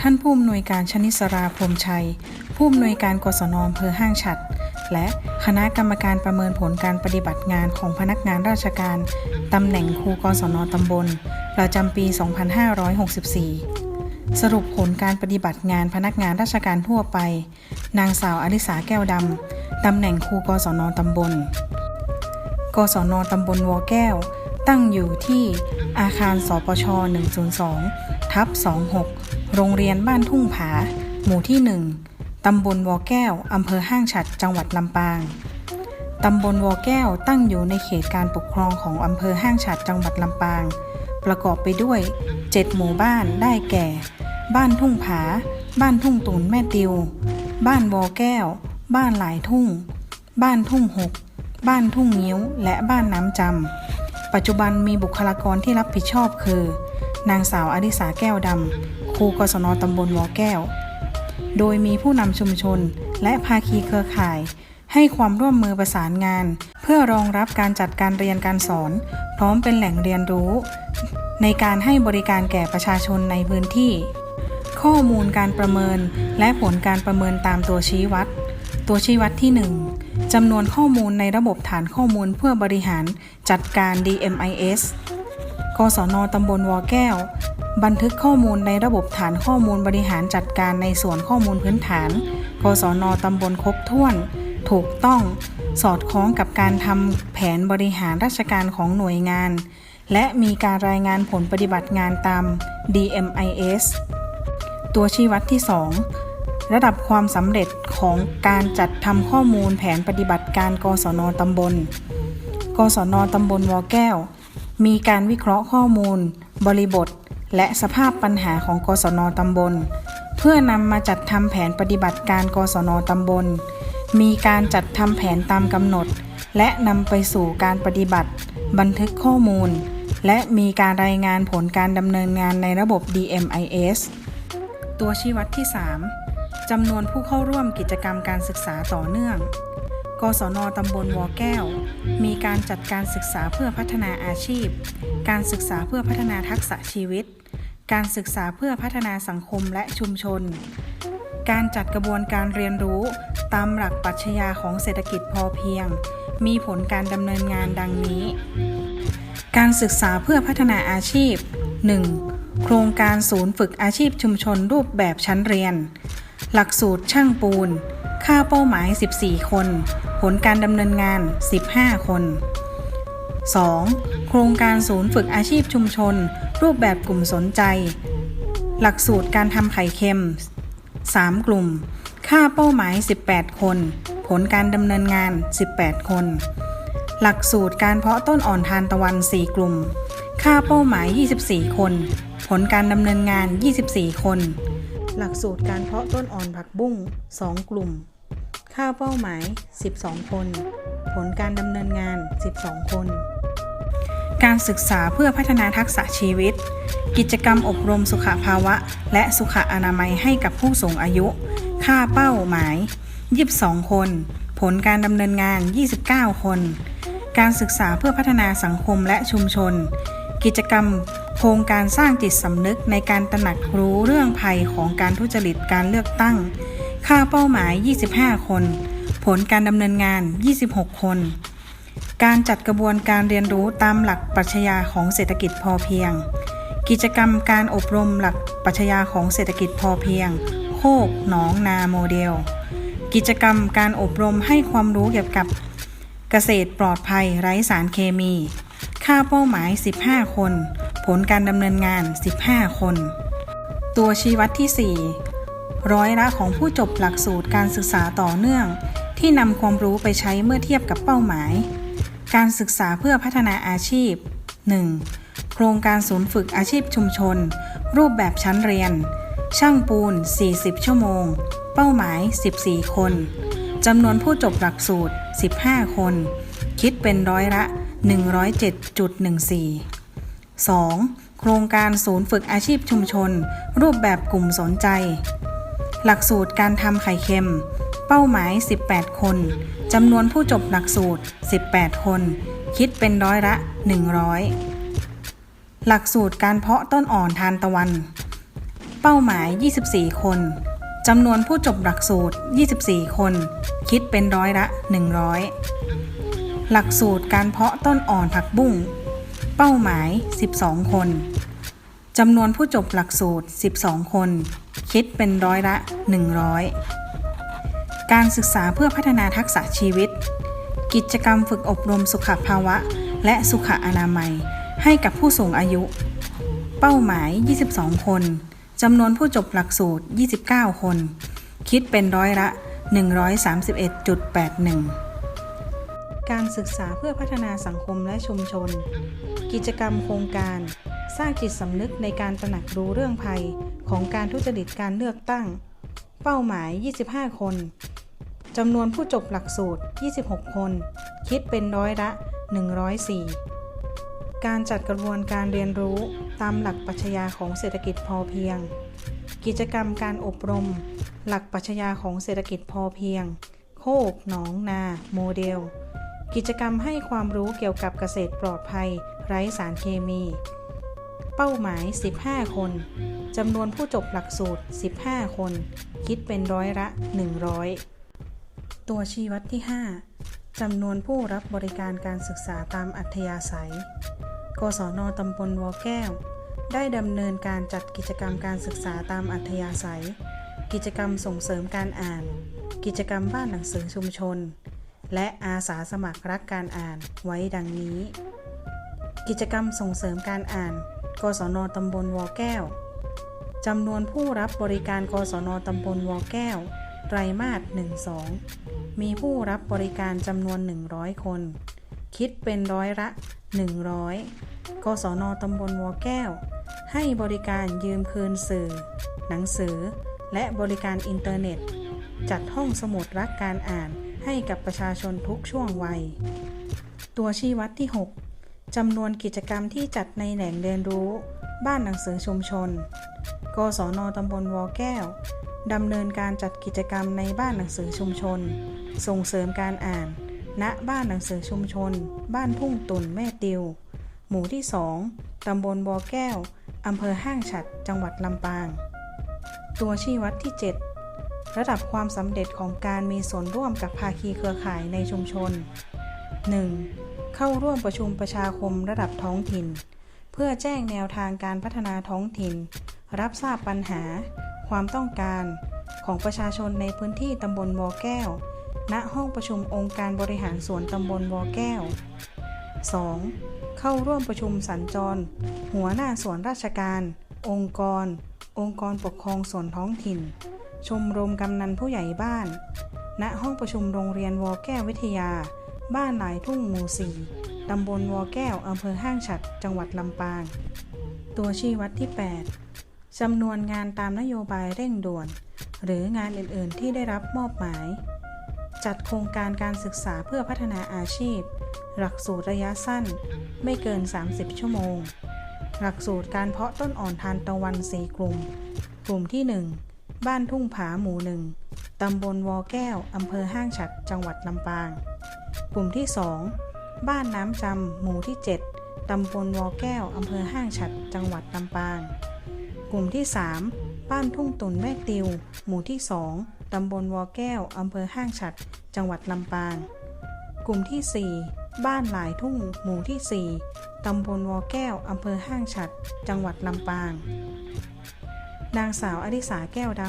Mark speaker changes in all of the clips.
Speaker 1: ท่านผู้อำนวยการชนิสราพรมชัย ผู้อำนวยการกศนอำเภอห้างฉัด และคณะกรรมการประเมินผลการปฏิบัติงานของพนักงานราชการ ตำแหน่งครูกศนตำบล ประจำปี 2564 สรุปผลการปฏิบัติงานพนักงานราชการทั่วไป นางสาวอลิสาแก้วดำ ตำแหน่งครูกศนตำบล กศนตำบลวอแก้ว ตั้งอยู่ที่อาคารสปช 102 ทับ26 โรงเรียนบ้านทุ่งผา หมู่ที่ 1 ตำบลวอแก้ว อำเภอห้างฉัด จังหวัดลำปาง ตำบลวอแก้วตั้งอยู่ในเขตการปกครองของอำเภอห้างฉัด จังหวัดลำปาง ประกอบไปด้วย 7 หมู่บ้านได้แก่ บ้านทุ่งผา บ้านทุ่งตุนแม่ติว บ้านวอแก้ว บ้านหลายทุ่ง บ้านทุ่งหก บ้านทุ่งงิ้ว และบ้านน้ำจำปัจจุบันมีบุคลากรที่รับผิดชอบคือ นางสาวอดิสาแก้วดำครูกศนตำบลวอแก้ว โดยมีผู้นำชุมชนและภาคีเครือข่าย ให้ความร่วมมือประสานงาน เพื่อรองรับการจัดการเรียนการสอน พร้อมเป็นแหล่งเรียนรู้ ในการให้บริการแก่ประชาชนในพื้นที่ ข้อมูลการประเมินและผลการประเมินตามตัวชี้วัด ตัวชี้วัดที่ 1จำนวนข้อมูลในระบบฐานข้อมูลเพื่อบริหารจัดการ DMIS กศนตำบลวอแก้ว บันทึกข้อมูลในระบบฐานข้อมูลบริหารจัดการในส่วนข้อมูลพื้นฐาน กศนตำบลครบถ้วน ถูกต้อง สอดคล้องกับการทำแผนบริหารราชการของหน่วยงาน และมีการรายงานผลปฏิบัติงานตาม DMIS ตัวชี้วัดที่ 2ระดับความสำเร็จของการจัดทำข้อมูลแผนปฏิบัติการกศนตำบล กศนตำบลวอแก้ว มีการวิเคราะห์ข้อมูล บริบท และสภาพปัญหาของกศนตำบล เพื่อนำมาจัดทำแผนปฏิบัติการกศนตำบล มีการจัดทำแผนตามกำหนด และนำไปสู่การปฏิบัติ บันทึกข้อมูล และมีการรายงานผลการดำเนินงานในระบบ DMIS ตัวชี้วัดที่ 3จำนวนผู้เข้าร่วมกิจกรรมการศึกษาต่อเนื่อง กศนตำบลวอแก้ว มีการจัดการศึกษาเพื่อพัฒนาอาชีพ การศึกษาเพื่อพัฒนาทักษะชีวิต การศึกษาเพื่อพัฒนาสังคมและชุมชน การจัดกระบวนการเรียนรู้ตามหลักปรัชญาของเศรษฐกิจพอเพียง มีผลการดำเนินงานดังนี้ การศึกษาเพื่อพัฒนาอาชีพ 1. โครงการศูนย์ฝึกอาชีพชุมชนรูปแบบชั้นเรียน หลักสูตรช่างปูน ค่าเป้าหมาย 14 คน ผลการดำเนินงาน 15 คน 2. โครงการศูนย์ฝึกอาชีพชุมชน รูปแบบกลุ่มสนใจ หลักสูตรการทำไข่เค็ม 3 กลุ่ม ค่าเป้าหมาย 18 คน ผลการดำเนินงาน 18 คน หลักสูตรการเพาะต้นอ่อนทานตะวัน 4 กลุ่ม ค่าเป้าหมาย 24 คน ผลการดำเนินงาน 24 คน หลักสูตรการเพาะต้นอ่อนผักบุ้ง 2 กลุ่ม ค่าเป้าหมาย 12 คน ผลการดำเนินงาน 12 คน การศึกษาเพื่อพัฒนาทักษะชีวิต กิจกรรมอบรมสุขภาวะ และสุขอนามัยให้กับผู้สูงอายุ ค่าเป้าหมาย 22 คน ผลการดำเนินงาน 29 คน การศึกษาเพื่อพัฒนาสังคมและชุมชน กิจกรรม โครงการสร้างจิตสำนึกในการตระหนักรู้เรื่องภัยของการทุจริตการเลือกตั้ง ค่าเป้าหมาย 25 คน ผลการดำเนินงาน 26 คน การจัดกระบวนการเรียนรู้ตามหลักปรัชญาของเศรษฐกิจพอเพียง กิจกรรมการอบรมหลักปรัชญาของเศรษฐกิจพอเพียง โคกหนองนาโมเดล กิจกรรมการอบรมให้ความรู้เกี่ยวกับเกษตรปลอดภัยไร้สารเคมี ค่าเป้าหมาย 15 คน ผลการดำเนินงาน 15 คน ตัวชี้วัดที่ 4 ร้อยละของผู้จบหลักสูตรการศึกษาต่อเนื่อง ที่นำความรู้ไปใช้เมื่อเทียบกับเป้าหมาย การศึกษาเพื่อพัฒนาอาชีพ 1. โครงการศูนย์ฝึกอาชีพชุมชน รูปแบบชั้นเรียน ช่างปูน 40 ชั่วโมง เป้าหมาย 14 คนจำนวนผู้จบหลักสูตร 15 คน คิดเป็นร้อยละ 107.14 2. โครงการศูนย์ฝึกอาชีพชุมชน รูปแบบกลุ่มสนใจ หลักสูตรการทำไข่เค็ม เป้าหมาย 18 คนจำนวนผู้จบหลักสูตร 18 คน คิดเป็นร้อยละ 100 หลักสูตรการเพาะต้นอ่อนทานตะวัน เป้าหมาย 24 คนจำนวนผู้จบหลักสูตร 24 คน คิดเป็นร้อยละ 100 หลักสูตรการเพาะต้นอ่อนผักบุ้ง เป้าหมาย 12 คนจำนวนผู้จบหลักสูตร 12 คน คิดเป็นร้อยละ 100 การศึกษาเพื่อพัฒนาทักษะชีวิต กิจกรรมฝึกอบรมสุขภาวะ และสุขอนามัย ให้กับผู้สูงอายุ เป้าหมาย 22 คนจำนวนผู้จบหลักสูตร 29 คน คิดเป็นร้อยละ 131.81 การศึกษาเพื่อพัฒนาสังคมและชุมชน กิจกรรมโครงการ สร้างจิตสำนึกในการตระหนักรู้เรื่องภัยของการทุจริตการเลือกตั้ง เป้าหมาย 25 คนจำนวนผู้จบหลักสูตร 26 คน คิดเป็นร้อยละ 104 การจัดกระบวนการเรียนรู้ตามหลักปรัชญาของเศรษฐกิจพอเพียง กิจกรรมการอบรม หลักปรัชญาของเศรษฐกิจพอเพียง โคกหนองนา โมเดล กิจกรรมให้ความรู้เกี่ยวกับเกษตรปลอดภัย ไร้สารเคมี เป้าหมาย 15 คนจำนวนผู้จบหลักสูตร 15 คน คิดเป็นร้อยละ 100 ตัวชี้วัดที่ 5จำนวนผู้รับบริการการศึกษาตามอัธยาศัย กศนตำบลวอแก้ว ได้ดำเนินการจัดกิจกรรมการศึกษาตามอัธยาศัย กิจกรรมส่งเสริมการอ่าน กิจกรรมบ้านหนังสือชุมชน และอาสาสมัครรักการอ่านไว้ดังนี้ กิจกรรมส่งเสริมการอ่าน กศนตำบลวอแก้วจำนวนผู้รับบริการ กศนตำบลวอแก้วไตรมาส 12 มีผู้รับบริการจำนวน 100 คน คิดเป็นร้อยละ 100 กศนตำบลวอแก้ว ให้บริการยืมคืนสื่อ หนังสือ และบริการอินเทอร์เน็ต จัดห้องสมุดรักการอ่าน ให้กับประชาชนทุกช่วงวัย ตัวชี้วัดที่ 6จำนวนกิจกรรมที่จัดในแหล่งเรียนรู้ บ้านหนังสือชุมชน กศนตำบลวอแก้วดำเนินการจัดกิจกรรมในบ้านหนังสือชุมชน ส่งเสริมการอ่าน ณ บ้านหนังสือชุมชน บ้านทุ่งตุ่นแม่ติว หมู่ที่ 2 ตำบลวอแก้ว อำเภอห้างฉัด จังหวัดลำปาง ตัวชี้วัดที่ 7 ระดับความสำเร็จของการมีส่วนร่วมกับภาคีเครือข่ายในชุมชน 1. เข้าร่วมประชุมประชาคมระดับท้องถิ่น เพื่อแจ้งแนวทางการพัฒนาท้องถิ่น รับทราบปัญหา ความต้องการ ของประชาชนในพื้นที่ตำบลวอแก้ว ณห้องประชุมองค์การบริหารส่วนตำบลวอแก้ว 2. เข้าร่วมประชุมสัญจร หัวหน้าส่วนราชการ องค์กร องค์กรปกครองส่วนท้องถิ่น ชมรมกำนันผู้ใหญ่บ้าน ณ ห้องประชุมโรงเรียนวอแก้ววิทยา บ้านหลายทุ่งหมู่สี่ตำบลวอแก้วอำเภอห้างฉัด จังหวัดลำปาง ตัวชี้วัดที่ 8จำนวนงานตามนโยบายเร่งด่วน หรืองานอื่น ๆ ที่ได้รับมอบหมาย จัดโครงการการศึกษาเพื่อพัฒนาอาชีพ หลักสูตรระยะสั้น ไม่เกิน 30 ชั่วโมง หลักสูตรการเพาะต้นอ่อนทานตะวัน4กลุ่ม กลุ่มที่ 1 บ้านทุ่งผาหมู่หนึ่งตำบลวอแก้ว อำเภอห้างฉัด จังหวัดลำปาง กลุ่มที่ 2 บ้านน้ำจำหมู่ที่ 7 ตำบลวอแก้ว อำเภอห้างฉัด จังหวัดลำปาง กลุ่มที่ 3 บ้านทุ่งตุนแม่ติว หมู่ที่ 2 ตำบลวอแก้ว อำเภอห้างฉัด จังหวัดลำปาง กลุ่มที่ 4 บ้านหลายทุ่ง หมู่ที่ 4 ตำบลวอแก้ว อำเภอห้างฉัด จังหวัดลำปาง นางสาวอดิสาแก้วด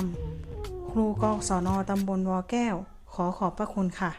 Speaker 1: ำ ครูกองสอนอตำบลวอแก้ว ขอขอบพระคุณค่ะ